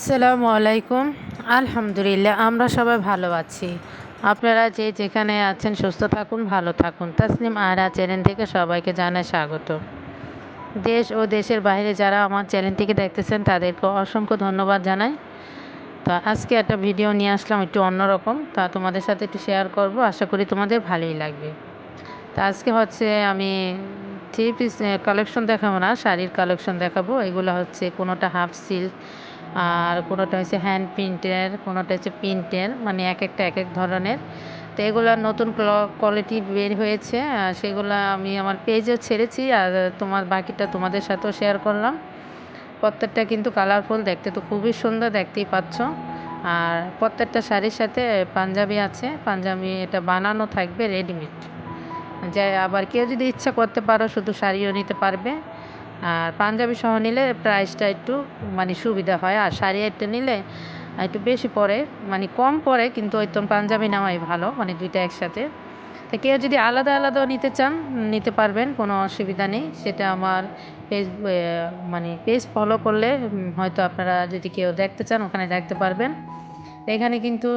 আসসালামু আলাইকুম। আলহামদুলিল্লাহ, আমরা সবাই ভালো আছি। আপনারা যে যেখানে আছেন, সুস্থ থাকুন, ভালো থাকুন। তাসনিম আয়রা চ্যানেল থেকে সবাইকে জানায় স্বাগত। দেশ ও দেশের বাইরে যারা আমার চ্যানেলটিকে দেখতেছেন, তাদেরকে অসংখ্য ধন্যবাদ জানাই। তো আজকে একটা ভিডিও নিয়ে আসলাম একটু অন্যরকম। তা তোমাদের সাথে একটু শেয়ার করব। আশা করি তোমাদের ভালোই লাগবে। তা আজকে হচ্ছে আমি থ্রি পিস কালেকশন দেখাবো না, শাড়ির কালেকশন দেখাবো। এগুলো হচ্ছে কোনোটা হাফ সিল্ক আর কোনোটা হচ্ছে হ্যান্ড প্রিন্টের কোনোটা হচ্ছে প্রিন্টের মানে এক একটা এক এক ধরনের। তো এগুলো নতুন কোয়ালিটি বের হয়েছে, আর সেগুলো আমি আমার পেজে ছেড়েছি, আর তোমার বাকিটা তোমাদের সাথেও শেয়ার করলাম। প্রত্যেকটা কিন্তু কালারফুল দেখতে তো খুবই সুন্দর দেখতেই পাচ্ছ। আর প্রত্যেকটা শাড়ির সাথে পাঞ্জাবি আছে, পাঞ্জাবি এটা বানানো থাকবে রেডিমেড যে আবার কেউ যদি ইচ্ছা করতে পারো, শুধু শাড়িও নিতে পারবে। আর পাঞ্জাবি সহ নিলে প্রাইসটা একটু মানে সুবিধা হয়। আর শাড়ি একটা নিলে একটু বেশি পড়ে মানে কম পড়ে কিন্তু ওই তো পাঞ্জাবি নেওয়াই ভালো মানে দুইটা একসাথে। তো কেউ যদি আলাদা আলাদাও নিতে চান, নিতে পারবেন, কোনো অসুবিধা নেই। সেটা আমার পেজ মানে পেজ ফলো করলে হয়তো আপনারা যদি কেউ দেখতে চান, ওখানে দেখতে পারবেন। এখানে কিন্তু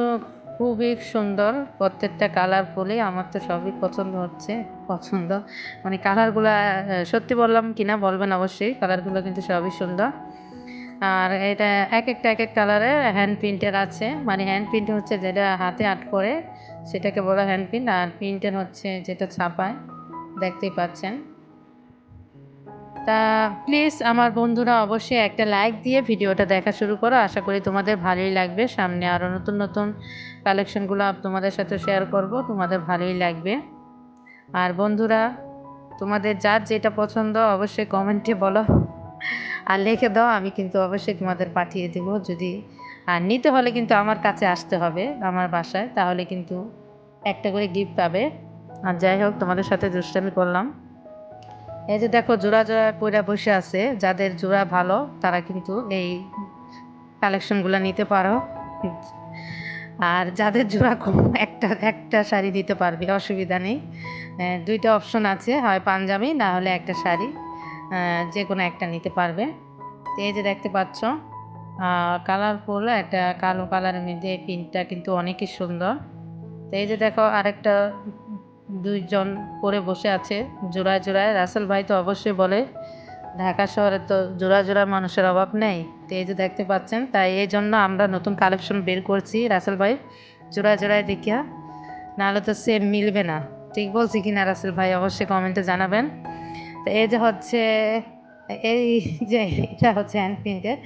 খুবই সুন্দর। প্রত্যেকটা কালারফুলই আমার তো সবই পছন্দ হচ্ছে, পছন্দ। মানে কালারগুলো সত্যি বললাম কিনা বলবেন অবশ্যই কালারগুলো কিন্তু সবই সুন্দর। আর এটা এক একটা এক এক কালারের হ্যান্ড প্রিন্টের আছে। মানে হ্যান্ড প্রিন্ট হচ্ছে যেটা হাতে আট করে, সেটাকে বলা হ্যান্ড প্রিন্ট আর প্রিন্টের হচ্ছে যেটা ছাপায়, দেখতেই পাচ্ছেন। তা প্লিজ আমার বন্ধুরা অবশ্যই একটা লাইক দিয়ে ভিডিওটা দেখা শুরু করো। আশা করি তোমাদের ভালোই লাগবে। সামনে আরও নতুন নতুন কালেকশনগুলো তোমাদের সাথে শেয়ার করব, তোমাদের ভালোই লাগবে। আর বন্ধুরা, তোমাদের যার যেটা পছন্দ অবশ্যই কমেন্টে বলো। আর লিখে দাও, আমি কিন্তু অবশ্যই তোমাদের পাঠিয়ে দেবো। যদি, আর নিতে হলে কিন্তু আমার কাছে আসতে হবে, আমার বাসায়। তাহলে কিন্তু একটা করে গিফট পাবে। আর যাই হোক, তোমাদের সাথে দুষ্টামি করলাম। এই যে দেখো, জোড়া জোড়া পইরা বসে আছে। যাদের জোড়া ভালো, তারা কিন্তু এই কালেকশনগুলো নিতে পারো। আর যাদের জোড়া কম, একটা একটা শাড়ি দিতে পারবে, অসুবিধা নেই। দুইটা অপশন আছে, হয় পাঞ্জাবি, না হলে একটা শাড়ি। যে কোনো একটা নিতে পারবে। তো এই যে দেখতে পাচ্ছ কালারফুল একটা কালো কালারের মধ্যে এই প্রিন্টটা কিন্তু অনেকই সুন্দর। তো এই যে দেখো, আরেকটা দুইজন পরে বসে আছে, জোড়ায় জোড়ায়। রাসেল ভাই তো অবশ্যই বলে, ঢাকা শহরে তো জোড়া জোড়া মানুষের অভাব নেই। তো এই যে দেখতে পাচ্ছেন, তাই এই জন্য আমরা নতুন কালেকশন বের করছি রাসেল ভাই। জোড়া জোড়ায় দেখিয়া। নাহলে তো সেম মিলবে না। ঠিক বলছি কি না রাসেল ভাই, অবশ্যই কমেন্টে জানাবেন। তো এই যে হচ্ছে, এই যে এটা হচ্ছে হ্যান্ড প্রিন্টের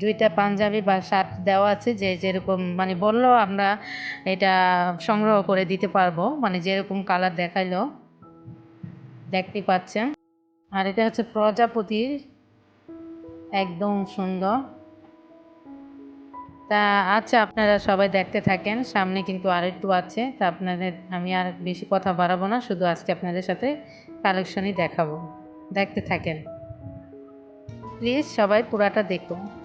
দুইটা পাঞ্জাবি বা শার্ট দেওয়া আছে, যে যেরকম মানে বলল আমরা এটা সংগ্রহ করে দিতে পারব। মানে যেরকম কালার দেখাইলো, দেখতে পাচ্ছেন। আর এটা হচ্ছে প্রজাপতির একদম সুন্দর। তা আচ্ছা আপনারা সবাই দেখতে থাকেন। সামনে কিন্তু আর একটু আছে। তা আপনাদের, আমি আর বেশি কথা বাড়াবো না। শুধু আজকে আপনাদের সাথে কালেকশনই দেখাবো। দেখতে থাকেন। প্লিজ সবাই পুরাটা দেখুন।